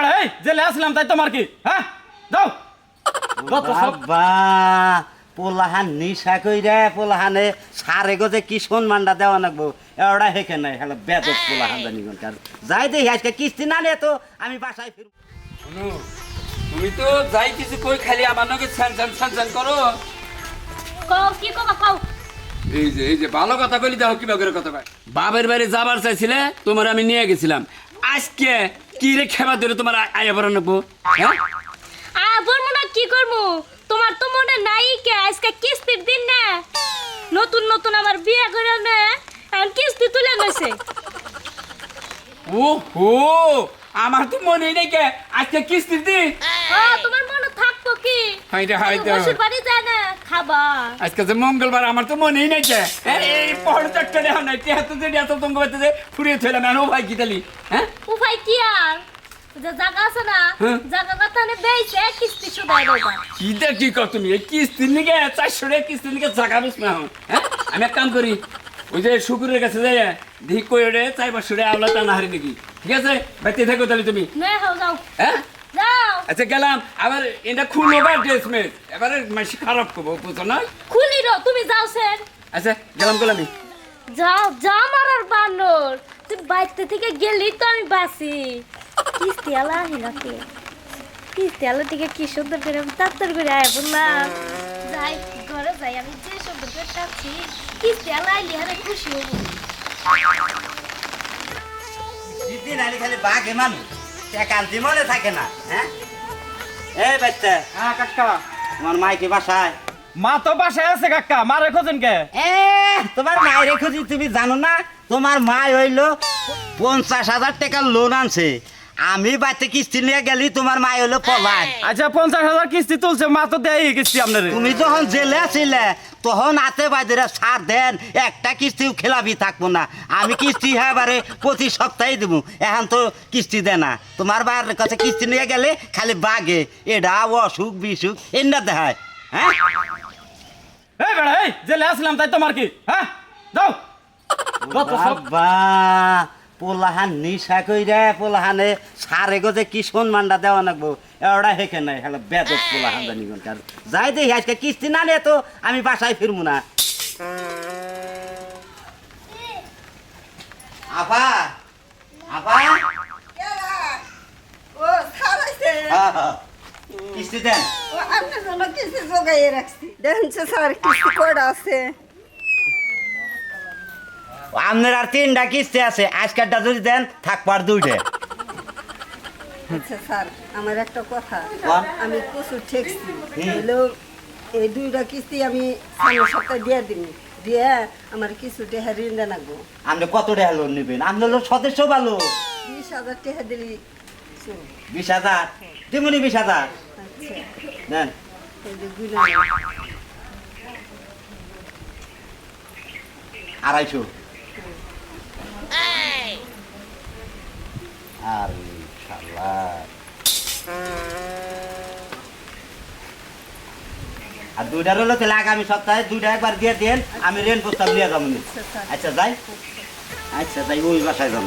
বেড়া এই জেলে আসলাম তাই তোমার কি? হ্যাঁ? যাও। বাবা পোলাহান নিশা কইরা পোলাহানে সারে গজে কি সম্মানটা দেওয়া এওড়া হেকে নাই হ্যালো বেদক পোলাহান জানি কোনকার যাই দেখি আজকে কিস্তি না নিয়ে তো আমি বাসায় ফিরব। অনু, তুমি তো যাই কিছু কই খালি আমার নাকি করো। কও কি কবা কও? এই যে এই যে ভালো কথা বলি দেখো কিবা করে কথা কয়। বাবার বাড়ি যাবার চাইছিলে তোমার আমি নিয়ে গেছিলাম। আজকে কি রে খেবা ধরে তোমার আয়া বড় নেব? হ্যাঁ? আ বলব না কি করব? তোমার তো মনে নাই কে আজকে কিস্তির দিন না। নতুন নতুন আমার বিয়ে করে না। এখন কিস্তি তুলে গেছে ও হো আমার তো মনে নেই কে আজকে কিস্তির দিন। তোমার মনে থাকতো কি? বসে বাড়ি যায় না খাবা। আজকে যে মঙ্গলবার আমার তো মনেই নাই কে হ্যাঁ, এই দেওয়া নাই তে হাতে যে এত বাড়িতে যে ফুরিয়ে এনো ভাই কি তালি হ্যাঁ? উপায় কি আর? যে জায়গা আছে না হ্যাঁ। জায়গা কথা বেইছে কিস্তি শুধাই দেবা। কি দেখ কি কর তুমি এই কিস্তির নিকে চারশো টাকা কিস্তির নিকে বেশ না হ্যাঁ আমি এক কাম করি ওই যে শুকুরের কাছে যাই ধিক রে চাই টাকা আওলা টানা হারি নাকি ঠিক আছে? বাইতে থাকো তাহলে তুমি। নে হও যাও। হ্যাঁ? যাও। আচ্ছা গেলাম। আবার এটা খুললো বা ড্রেস মেস এবারে মাসি খারাপ করব বুঝো না খুলি রো তুমি যাও সেন আচ্ছা গেলাম গেলাম। যাও যা মারার বানর। তুই বাইতে থেকে গেলি তো আমি বাসি কিস্তি আলা হিলাতে কিস্তি আলা থেকে কি সুন্দর করে আমি তাত্তর করে আয় বললাম। যাই ঘরে যাই আমি যে সুন্দর করে টাচ্ছি কিস্তি আলা আইলি হারে খুশি হব। দিদি নালি খালি বাঘে মানুষ। একান্তি মনে থাকে না হ্যাঁ? এই বাচ্চা। হ্যাঁ কাকা। তোমার মাইকে বাসায়? মা তো বাসায় আছে কাকা। মা খোঁজেন কে? এ তোমার মায়ের খুঁজি তুমি জানো না তোমার মা হইল পঞ্চাশ হাজার টাকার লোন আনছে। আমি বাড়িতে কিস্তি নিয়ে গেলি তোমার মা হইল পলায় আচ্ছা পঞ্চাশ হাজার কিস্তি তুলছে মা তো দেয় কিস্তি আপনার। তুমি যখন জেলে আছিলে তখন হাতে বাইদেরা সার দেন একটা কিস্তিও খেলাবি থাকব না। আমি কিস্তি এবারে প্রতি সপ্তাহে দেবো এখন তো কিস্তি দে না। তোমার বাইরের কাছে কিস্তি নিয়ে গেলে খালি বাগে এটা অসুখ বিসুখ এনে দেখায় হ্যাঁ? এই বেড়া এই জেলে আসলাম তাই তোমার কি হ্যাঁ? সব বাবা পোলাহান নিশা কইরা পোলাহানে সারে গজে কি সম্মানটা দেওয়া লাগবো এওড়া হেকে নাই হ্যালো বেদক পোলাহান জানি কোনকার যাই দেখি আজকে কিস্তি না নিয়ে তো আমি বাসায় ফিরবো না। আপা আপা। কিস্তি দেন। দেখুন স্যার কিস্তি কটা আছে? আপনার আর তিনটা কিস্তি আছে আজকেরটা যদি দেন থাকবার দুইটা। আচ্ছা স্যার আমার একটা কথা। আমি প্রচুর ঠেকছি। এই দুইটা কিস্তি আমি সামনের সপ্তাহে দিয়ে দিন দিয়ে আমার কিছু টেহা ঋণ রাখব আপনি কত টাকা লোন নেবেন? আপনার লোক সদস্য ভালো বিশ হাজার টেহা দিলি বিশ হাজার? দিমুনি বিশ হাজার। আচ্ছা। আড়াইশো। আরে আর দুইটার হলো তাহলে আগামী সপ্তাহে দুইটা একবার দিয়ে দেন আমি রেন প্রস্তাব নিয়ে যাব। আচ্ছা, যাই। আচ্ছা তাই ওই বাসায় যাব।